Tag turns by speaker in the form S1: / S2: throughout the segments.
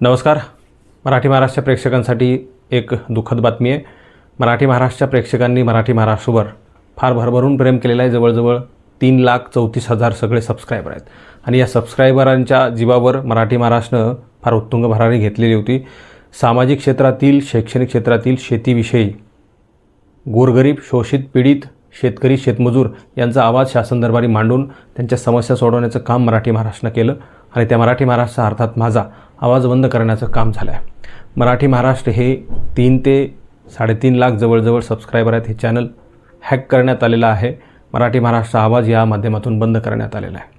S1: नमस्कार. मराठी महाराष्ट्र प्रेक्षकांसाठी एक दुःखद बातमी आहे. मराठी महाराष्ट्रच्या प्रेक्षकांनी मराठी महाराष्ट्रवर फार भरभरून प्रेम केलेलं आहे. जवळजवळ तीन लाख चौतीस हजार सगळे सबस्क्रायबर आहेत. आणि या सबस्क्रायबरांच्या जीवावर मराठी महाराष्ट्रनं फार उत्तुंग भरारी घेतलेली होती. सामाजिक क्षेत्रातील शैक्षणिक क्षेत्रातील शेतीविषयी गोरगरीब शोषित पीडित शेतकरी शेतमजूर यांचा आवाज शासन दरबारी मांडून त्यांच्या समस्या सोडवण्याचं काम मराठी महाराष्ट्रानं केलं आणि त्या मराठी महाराष्ट्र अर्थात माझा आवाज बंद करण्याचं काम झालं आहे मराठी महाराष्ट्र हे तीन ते साडेतीन लाख जवळजवळ सबस्क्रायबर आहेत. हे चॅनल हॅक करण्यात आलेलं आहे. मराठी महाराष्ट्र आवाज या माध्यमातून बंद करण्यात आलेला आहे.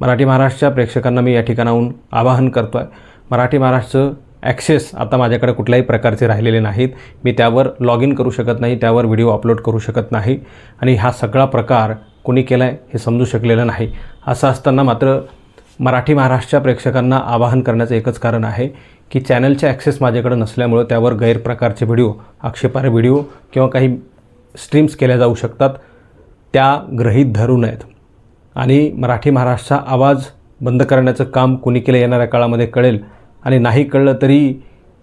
S1: मराठी महाराष्ट्रच्या प्रेक्षकांना मी या ठिकाणाहून आवाहन करतो आहे मराठी महाराष्ट्र ॲक्सेस आता माझ्याकडे कुठल्याही प्रकारचे राहिलेले नाहीत. मी त्यावर लॉग इन करू शकत नाही त्यावर व्हिडिओ अपलोड करू शकत नाही. आणि हा सगळा प्रकार कोणी केला आहे हे समजू शकलेलं नाही. असं असताना मात्र मराठी महाराष्ट्रच्या प्रेक्षकांना आवाहन करण्याचं एकच कारण आहे की चॅनलचे ॲक्सेस माझ्याकडे नसल्यामुळं त्यावर गैरप्रकारचे व्हिडिओ आक्षेपार्ह व्हिडिओ किंवा काही स्ट्रीम्स केल्या जाऊ शकतात. त्या ग्रहीत धरू नयेत. आणि मराठी महाराष्ट्राचा आवाज बंद करण्याचं काम कुणी केलं येणाऱ्या काळामध्ये कळेल. आणि नाही कळलं तरी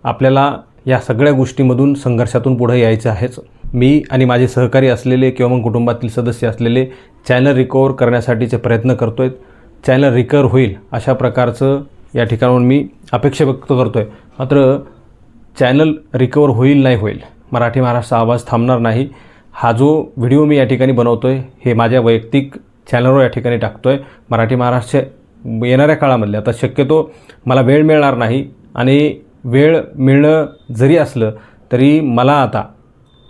S1: आपल्याला या सगळ्या गोष्टीमधून संघर्षातून पुढे यायचं आहेच. मी आणि माझे सहकारी असलेले किंवा मग कुटुंबातील सदस्य असलेले चॅनल रिकवर करण्यासाठीचे प्रयत्न करतो आहे चॅनल रिकवर होईल अशा प्रकारचं या ठिकाणाहून मी अपेक्षा व्यक्त करतो आहे मात्र चॅनल रिकवर होईल नाही होईल मराठी महाराष्ट्र आवाज थांबणार नाही. हा जो व्हिडिओ मी या ठिकाणी बनवतो आहे हे माझ्या वैयक्तिक चॅनलवर या ठिकाणी टाकतो आहे मराठी महाराष्ट्र येणाऱ्या काळामधले. आता शक्यतो मला वेळ मिळणार नाही आणि वेळ मिळणं जरी असलं तरी मला आता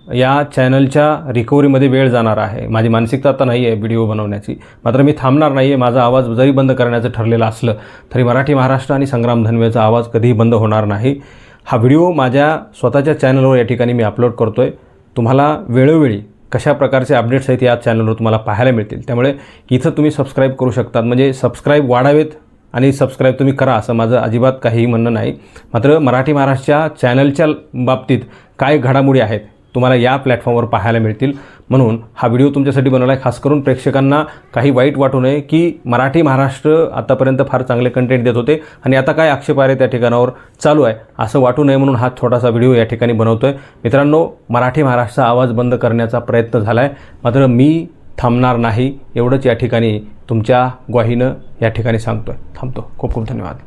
S1: या चॅनलच्या रिकव्हरीमध्ये वेळ जाणार आहे. माझी मानसिकता आता नाही आहे व्हिडिओ बनवण्याची. मात्र मी थांबणार नाही आहे माझा आवाज जरी बंद करण्याचं ठरलेलं असलं तरी मराठी महाराष्ट्र आणि संग्राम धनवेचा आवाज कधीही बंद होणार नाही. हा व्हिडिओ माझ्या स्वतःच्या चॅनलवर या ठिकाणी मी अपलोड करतो आहे तुम्हाला वेळोवेळी कशा प्रकारचे अपडेट्स आहेत या चॅनलवर तुम्हाला पाहायला मिळतील. त्यामुळे इथं तुम्ही सबस्क्राईब करू शकतात. म्हणजे सबस्क्राईब वाढावेत आणि सबस्क्राईब तुम्ही करा असं माझं अजिबात काहीही म्हणणं नाही. मात्र मराठी महाराष्ट्रच्या चॅनलच्या बाबतीत काय घडामोडी आहेत तुम्हाला या प्लॅटफॉर्मवर पाहायला मिळतील. म्हणून हा व्हिडिओ तुमच्यासाठी बनवला आहे. खास करून प्रेक्षकांना काही वाईट वाटू नये की मराठी महाराष्ट्र आतापर्यंत फार चांगले कंटेंट देत होते आणि आता काय आक्षेप आहे त्या ठिकाणावर चालू आहे असं वाटू नये म्हणून हा छोटासा व्हिडिओ या ठिकाणी बनवतो आहे मित्रांनो मराठी महाराष्ट्राचा आवाज बंद करण्याचा प्रयत्न झाला आहे मात्र मी थांबणार नाही. एवढंच या ठिकाणी तुमच्या ग्वाहीनं या ठिकाणी सांगतो आहे थांबतो. खूप खूप धन्यवाद.